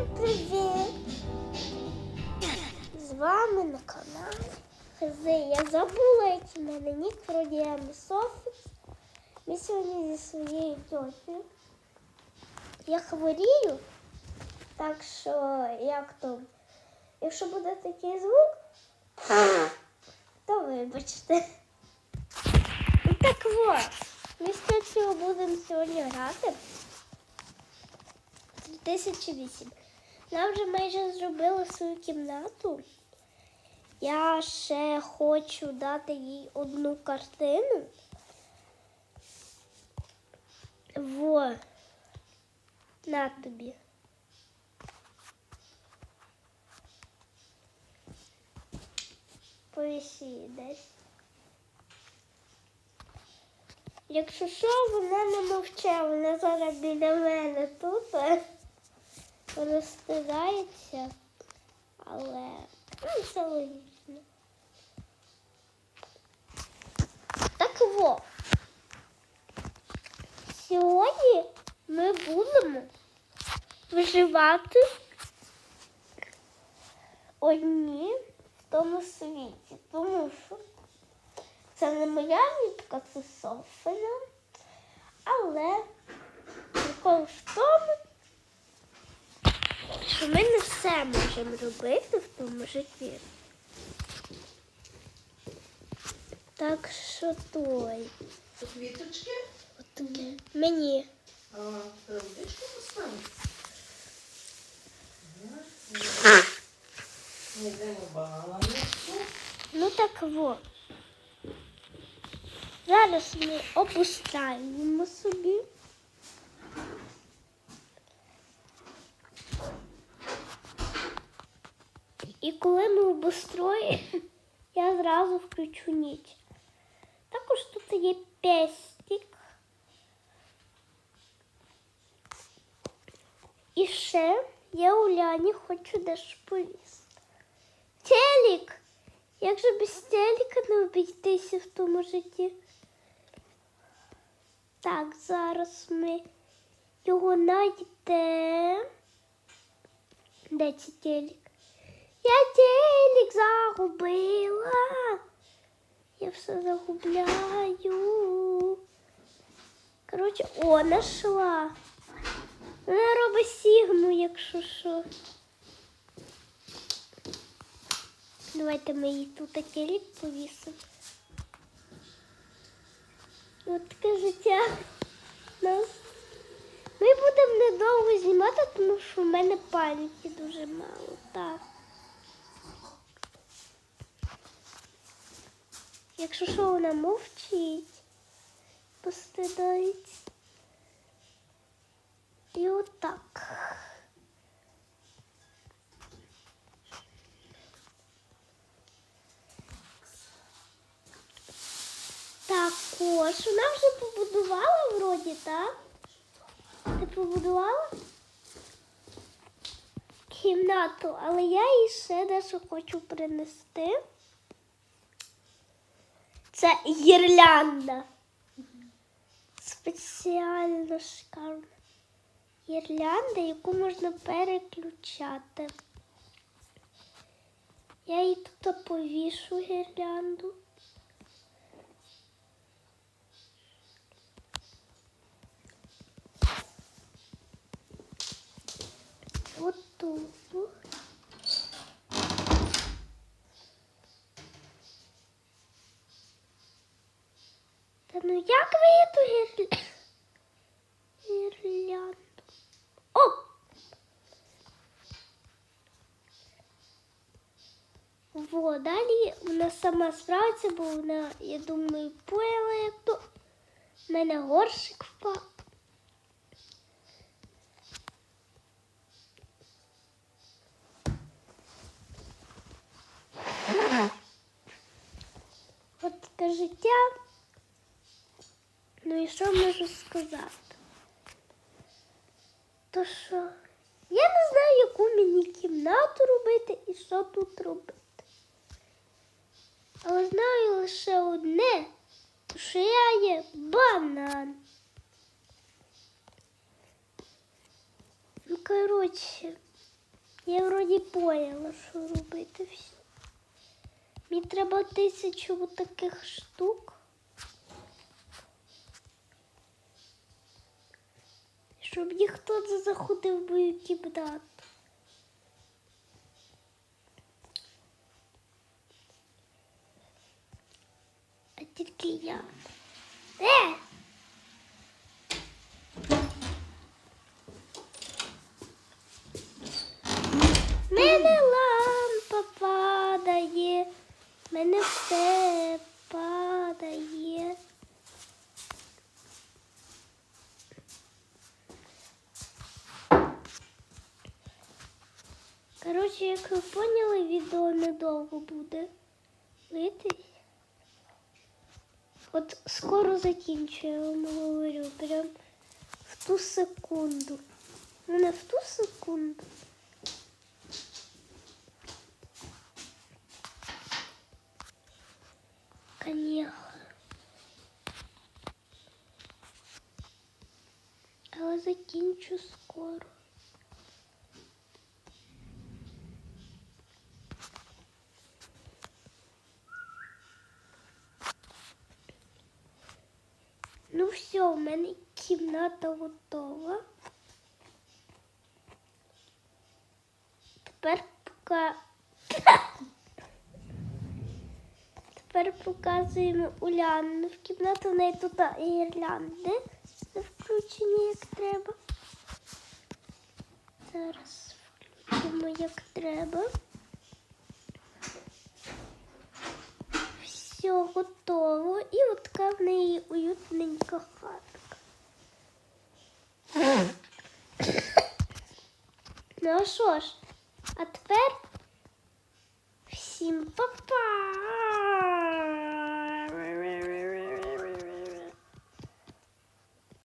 Привіт! З вами на каналі ХЗ. Я забула, який мене нік, вроді я Софіс. Ми сьогодні зі своєю тьотею. Я хворію, так що як то, якщо буде такий звук, то вибачте. Так от, ми з тьотею будемо сьогодні грати. 2008. Нам вже майже зробили свою кімнату. Я ще хочу дати їй одну картину. Во. На тобі. Повісі десь. Якщо що, вона не мовчає, вона зараз біля мене тут розстидається, але ну, логічно. Так во. Сьогодні ми будемо виживати одні в тому світі, тому що це не моя нітка, це Софина. Але прикол в тому, що ми не все можемо робити в тому житті. Так що той. Квіточки, От мені. а травичку поставити. Йдемо баночку. Ну так во. Зараз ми опускаємо собі. І коли ми обустроїмо, я зразу включу ніч. Також тут є пестик. І ще я Уляні хочу дещо повісти. Телік! Як же без телека не обійтися в тому житті? Так, зараз ми його знайдемо. Де цей телек? Я телек загубила. Я все загубляю. Коротше, о, нашла. Вона робить сігму, якщо що. Давайте ми її тут телек повісимо. От таке життя нас. Ми будемо недовго знімати, тому що в мене пам'яті дуже мало. Так. Якщо що вона мовчить, постидається. І отак. Також вона вже побудувала вроді, так? Ти побудувала кімнату, але я їй ще дещо хочу принести. Це гірлянда. Спеціально шикарна. Гірлянда, яку можна переключати. Я їй тут повішу гірлянду. Отут. Та ну як ви ту гірлянду? О! Во, далі вона сама справиться, бо вона, я думаю, поїла як то. В мене горшик впав. От таке життя. Ну і що можу сказати? То що я не знаю, яку мені кімнату робити і що тут робити. Але знаю лише одне, що я є банан. Ну, коротше, Я вроді поняла, що робити все. Мені треба тисячу таких штук. Щоб ніхто не заходив в мою кімнату. А тільки я. Е! Мене лампа падає, мене все падає. Коротше, як ви поняли, відео недовго буде литись. От скоро закінчую, вам говорю, прям в ту секунду. Ну не в ту секунду. Конечно. Але закінчу скоро. Все, в мене кімната готова. Тепер пока. Тепер показуємо Уляну в кімнату. В неї тут гірлянди не включені як треба. Зараз включимо як треба. Все готово. І от така в неї уютненька хатка. Ну а що ж, а тепер всім па-па!